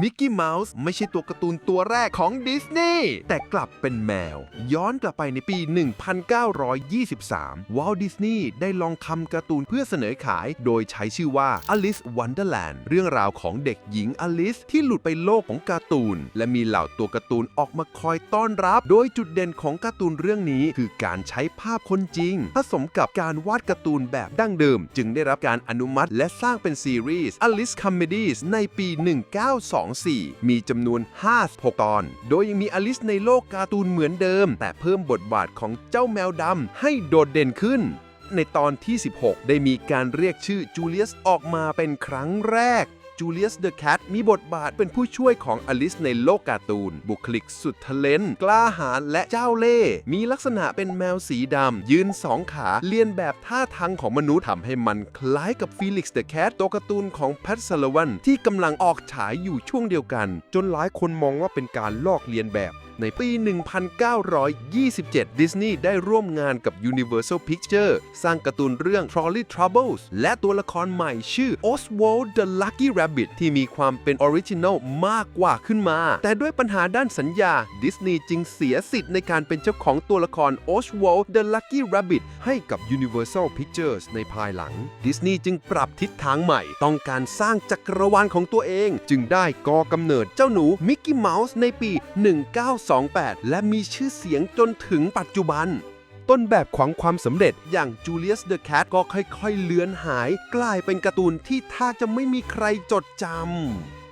มิกกี้เมาส์ไม่ใช่ตัวการ์ตูนตัวแรกของดิสนีย์แต่กลับเป็นแมว ย้อนกลับไปในปี 1923 วอลดิสนีย์ได้ลองทำการ์ตูนเพื่อเสนอขาย โดยใช้ชื่อว่า Alice Wonderland เรื่องราวของเด็กหญิงอลิสที่หลุดไปโลกของการ์ตูน และมีเหล่าตัวการ์ตูนออกมาคอยต้อนรับ โดยจุดเด่นของการ์ตูนเรื่องนี้คือการใช้ภาพคนจริง ผสมกับการวาดการ์ตูนแบบดั้งเดิม จึงได้รับการอนุมัติและสร้างเป็นซีรีส์ Alice Comedies ในปี 192 24 มีจำนวน 56 ตอน โดยยังมีอลิสในโลกการ์ตูนเหมือนเดิม แต่เพิ่มบทบาทของเจ้าแมวดำให้โดดเด่นขึ้น ในตอนที่ 16 ได้มีการเรียกชื่อจูเลียสออกมาเป็นครั้งแรก จูเลียสเดอะแคทมีบทบาทเป็นผู้ช่วยของอลิสในโลกการ์ตูน บุคลิกสุดทะเลนกล้าหาญและเจ้าเล่ห์มีลักษณะเป็นแมวสีดำ ยืนสองขา เลียนแบบท่าทางของมนุษย์ทำให้มันคล้ายกับฟีลิกซ์เดอะแคทตัวการ์ตูนของแพทซัลวันที่กำลังออกฉายอยู่ช่วงเดียวกัน จนหลายคนมองว่าเป็นการลอกเลียนแบบ ในปี 1927 ดิสนีย์ได้ร่วมงานกับ Universal Pictures สร้างการ์ตูนเรื่อง Trolley Troubles และตัวละครใหม่ชื่อ Oswald the Lucky Rabbit ที่มีความเป็นออริจินัลมากกว่าขึ้นมา แต่ด้วยปัญหาด้านสัญญา ดิสนีย์จึงเสียสิทธิ์ในการเป็นเจ้าของตัวละคร Oswald the Lucky Rabbit ให้กับ Universal Pictures ในภายหลัง ดิสนีย์จึงปรับทิศทางใหม่ ต้องการสร้างจักรวาลของตัวเอง จึงได้ก่อกำเนิดเจ้าหนูมิกกี้เมาส์ในปี 19 1928 และมีชื่อเสียงจนถึงปัจจุบัน ต้นแบบของความสำเร็จอย่างจูเลียสเดอะแคทก็ค่อยๆ เลือนหาย กลายเป็นการ์ตูนที่ถ้าจะไม่มีใครจดจำ